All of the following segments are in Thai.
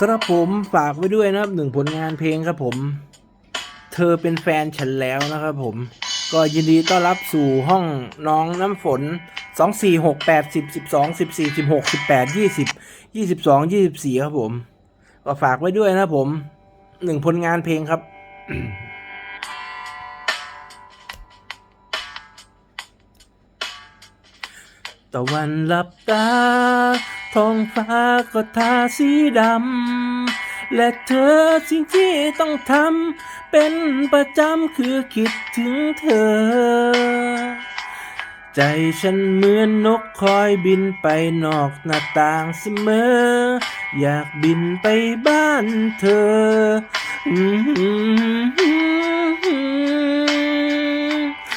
ครับผมฝากไว้ด้วยนะครับหนึ่งผลงานเพลงครับผม เธอเป็นแฟนฉันแล้วนะครับผม ก็ยินดีต้อนรับสู่ห้องน้องน้ำฝนสองสี่หกแปดสิบสิบสองสิบสี่สิบหกสิบแปดยี่สิบยี่สิบสองยี่สิบสี่ครับผม ก็ฝากไว้ด้วยนะผมหนึ่งผลงานเพลงครับตะวันหลับตา ท้องฟ้าก็ทาสีดำ และเธอสิ่งที่ต้องทำเป็นประจำคือคิดถึงเธอ ใจฉันเหมือนนกคอยบินไปนอกหน้าต่างเสมอ อยากบินไปบ้านเธอ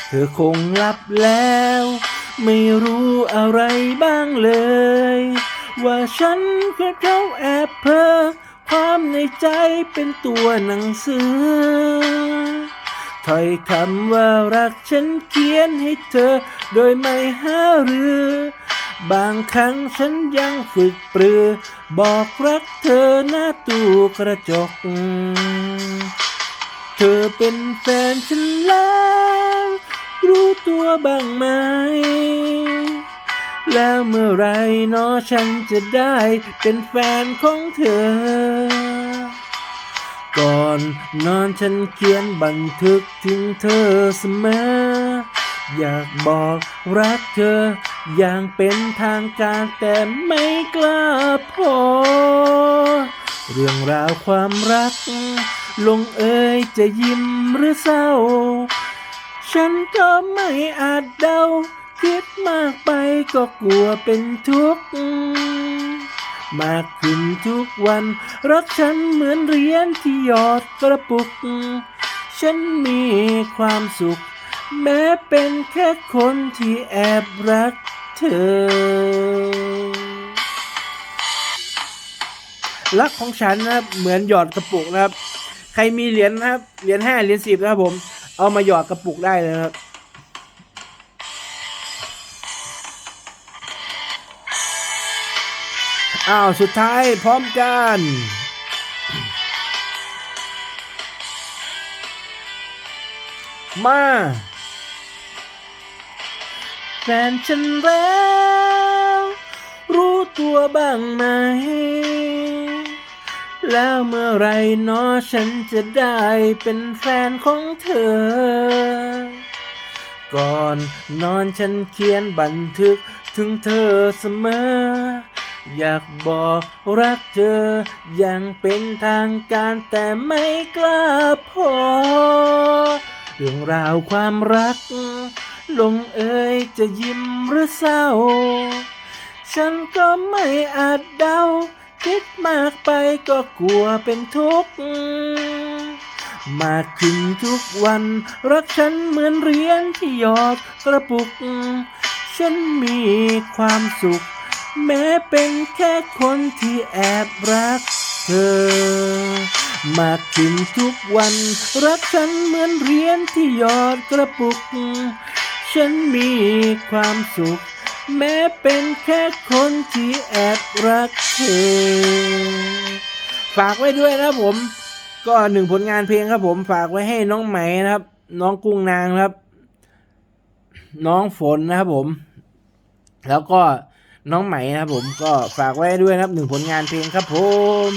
เธอคงหลับแล้ว ไม่รู้อะไรบ้างเลย ว่าฉันกับเขาแอบเพ้อความในใจเป็นตัวหนังสือถ้อยคำว่ารักฉันเขียนให้เธอ โดยไม่หารือ บางครั้งฉันยังฝึกปรือ บอกรักเธอหน้าตู้กระจก เธอเป็นแฟนฉันแล้ว รู้ตัวบ้างไหม แล้วเมื่อไรเนาะฉันจะได้เป็นแฟนของเธอ ก่อนนอนฉันเขียนบันทึกถึงเธอเสมอ อยากบอกรักเธออย่างเป็นทางการแต่ไม่กล้าพอ เรื่องราวความรัก ลงเอยจะยิ้มหรือเศร้า ฉันก็ไม่อาจเดา คิดมากไปก็กลัวเป็นทุกข์มากขึ้นทุกวันรักฉันเหมือนเหรียญที่หยอดกระปุก ฉันมีความสุข แม้เป็นแค่คนที่แอบรักเธอ รักของฉันนะครับเหมือนหยอดกระปุกนะครับ ใครมีเหรียญนะครับเหรียญห้าเหรียญสิบนะครับผม เอามาหยอดกระปุกได้เลยนะครับ อ้าวสุดท้ายพร้อมกันมาแฟนฉันแล้ว รู้ตัวบ้างไหม แล้วเมื่อไรเนาะฉันจะได้เป็นแฟนของเธอ ก่อนนอนฉันเขียนบันทึกถึงเธอเสมอ อยากบอกรักเธออย่างเป็นทางการแต่ไม่กล้าพอ เรื่องราวความรัก ลงเอ่ยจะยิ้มหรือเศร้า ฉันก็ไม่อาจเดา คิดมากไปก็กลัวเป็นทุกข์มากขึ้นทุกวัน รักฉันเหมือนเหรียญที่หยอดกระปุก ฉันมีความสุข แม้เป็นแค่คนที่แอบรักเธอ มากขึ้นทุกวัน รักฉันเหมือนเหรียญที่หยอดกระปุก ฉันมีความสุข แม้เป็นแค่คนที่แอบรักเธอ ฝากไว้ด้วยนะผม ก็หนึ่งผลงานเพลงครับผม ฝากไว้ให้น้องไหมนะครับ น้องกุ้งนางครับ น้องฝนนะครับผม แล้วก็ น้องไหมนะครับผมก็ฝากไว้ด้วยนะครับหนึ่งผลงานเพลงครับผม